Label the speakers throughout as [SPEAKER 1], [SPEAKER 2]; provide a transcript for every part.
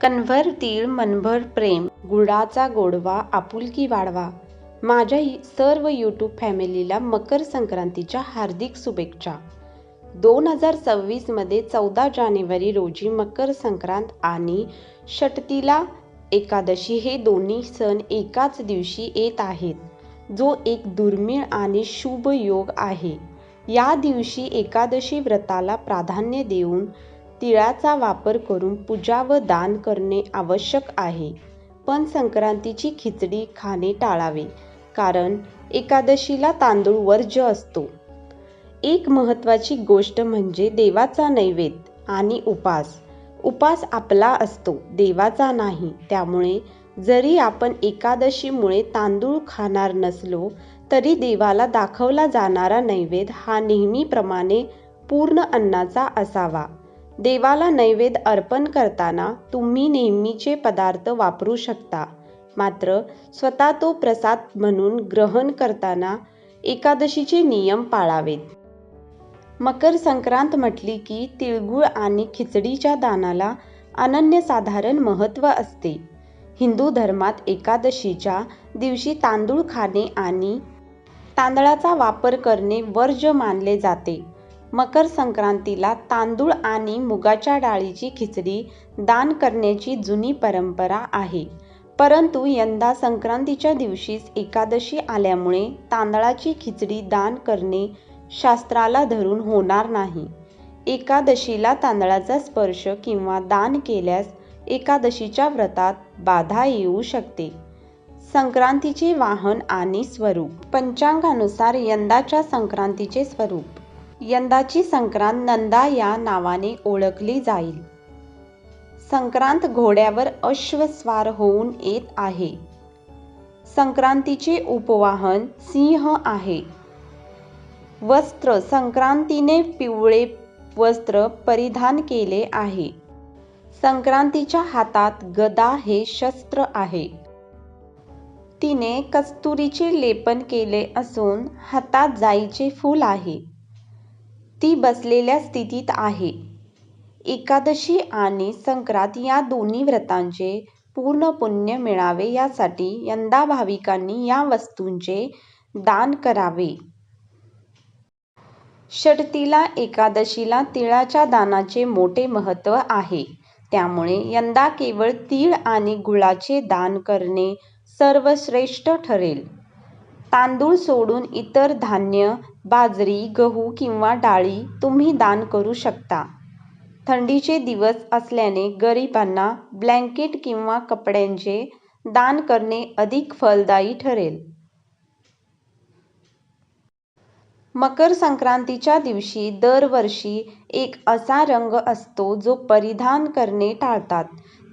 [SPEAKER 1] कणभर तीळ मनभर प्रेम गुळाचा गोडवा आपुलकी वाढवा. माझ्या सर्व यूट्यूब फॅमिलीला मकर संक्रांतीच्या हार्दिक शुभेच्छा. दोन हजार सव्वीसमध्ये चौदा जानेवारी रोजी मकर संक्रांत आणि षटतीला एकादशी हे दोन्ही सण एकाच दिवशी येत आहेत जो एक दुर्मिळ आणि शुभ योग आहे. या दिवशी एकादशी व्रताला प्राधान्य देऊन तिळाचा वापर करून पूजा व दान करणे आवश्यक आहे. पण संक्रांतीची खिचडी खाणे टाळावे कारण एकादशीला तांदूळ वर्ज्य असतो. एक महत्त्वाची गोष्ट म्हणजे देवाचा नैवेद्य आणि उपास. उपास आपला असतो देवाचा नाही. त्यामुळे जरी आपण एकादशीमुळे तांदूळ खाणार नसलो तरी देवाला दाखवला जाणारा नैवेद्य हा नेहमीप्रमाणे पूर्ण अन्नाचा असावा. देवाला नैवेद्य अर्पण करताना तुम्ही नेहमीचे पदार्थ वापरू शकता. मात्र स्वतः तो प्रसाद म्हणून ग्रहण करताना एकादशीचे नियम पाळावेत. मकर संक्रांत म्हटली की तिळगुळ आणि खिचडीच्या दानाला अनन्यसाधारण महत्त्व असते. हिंदू धर्मात एकादशीच्या दिवशी तांदूळ खाणे आणि तांदळाचा वापर करणे वर्ज्य मानले जाते. मकर संक्रांतीला तांदूळ आणि मुगाच्या डाळीची खिचडी दान करण्याची जुनी परंपरा आहे. परंतु यंदा संक्रांतीच्या दिवशीच एकादशी आल्यामुळे तांदळाची खिचडी दान करणे शास्त्राला धरून होणार नाही. एकादशीला तांदळाचा स्पर्श किंवा दान केल्यास एकादशीच्या व्रतात बाधा येऊ शकते. संक्रांतीचे वाहन आणि स्वरूप पंचांगानुसार यंदाच्या संक्रांतीचे स्वरूप. यंदाची संक्रांत नंदा या नावाने ओळखली जाईल. संक्रांत घोड्यावर अश्वस्वार होऊन येत आहे. संक्रांतीचे उपवाहन सिंह आहे. वस्त्र संक्रांतीने पिवळे वस्त्र परिधान केले आहे. संक्रांतीच्या हातात गदा हे शस्त्र आहे. तिने कस्तुरीचे लेपन केले असून हातात जाईचे फूल आहे. ती बसलेल्या स्थितीत आहे. एकादशी आणि संक्रांत या दोन्ही व्रतांचे पूर्ण पुण्य मिळावे यासाठी यंदा भाविकांनी या वस्तूंचे दान करावे. षटतीला एकादशीला तिळाच्या दानाचे मोठे महत्त्व आहे. त्यामुळे यंदा केवळ तीळ आणि गुळाचे दान करणे सर्वश्रेष्ठ ठरेल. तांदूळ सोडून इतर धान्य बाजरी गहू किंवा डाळी तुम्ही दान करू शकता. थंडीचे दिवस असल्याने गरिबांना ब्लँकेट किंवा कपड्यांचे दान करणे अधिक फलदायी ठरेल. मकर संक्रांतीच्या दिवशी दरवर्षी एक असा रंग असतो जो परिधान करणे टाळतात.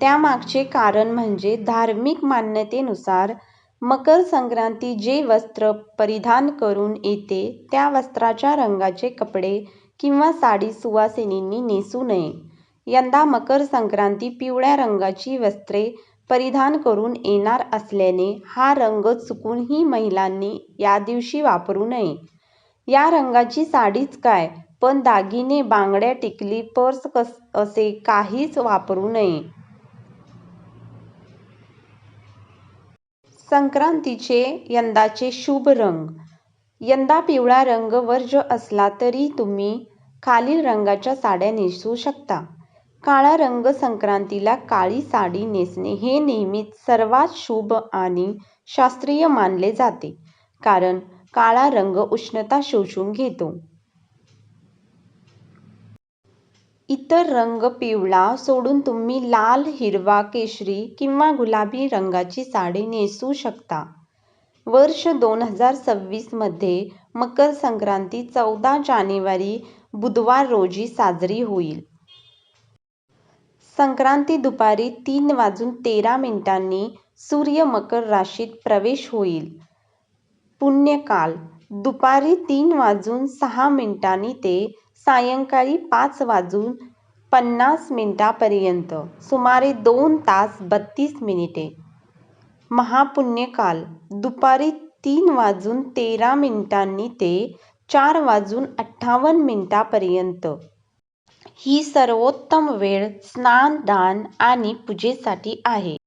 [SPEAKER 1] त्यामागचे कारण म्हणजे धार्मिक मान्यतेनुसार मकर संक्रांती जे वस्त्र परिधान करून येते त्या वस्त्राच्या रंगाचे कपडे किंवा साडी सुवासिनींनी नेसू नये. यंदा मकर संक्रांती पिवळ्या रंगाची वस्त्रे परिधान करून येणार असल्याने हा रंग चुकूनही महिलांनी या दिवशी वापरू नये. या रंगाची साडीच काय पण दागिने बांगड्या टिकली पर्स कस असे काहीच वापरू नये. संक्रांतीचे यंदाचे शुभ रंग. यंदा पिवळा रंग वर्ज्य असला तरी तुम्ही खालील रंगाच्या साड्या नेसू शकता. काळा रंग संक्रांतीला काळी साडी नेसणे हे नेहमीच सर्वात शुभ आणि शास्त्रीय मानले जाते. कारण काळा रंग उष्णता शोषून घेतो. इतर रंग पिवळा सोडून तुम्ही लाल हिरवा केशरी किंवा गुलाबी रंगाची साडी नेसू शकता. वर्ष दोन हजार सव्वीसमध्ये मकर संक्रांती चौदा जानेवारी बुधवार रोजी साजरी होईल. संक्रांती दुपारी तीन वाजून तेरा मिनिटांनी सूर्य मकर राशीत प्रवेश होईल. पुण्यकाल दुपारी तीन वाजून सहा मिनिटांनी ते सायंकाळी पाच वाजून पन्नास मिनटापर्यंत सुमारे दोन तास बत्तीस मिनिटे. महापुण्यकाल दुपारी तीन वाजून तेरा मिनिटांनी ते चार वाजून अठ्ठावन्न मिनिटापर्यंत. ही सर्वोत्तम वेळ स्नान दान आणि पूजेसाठी आहे.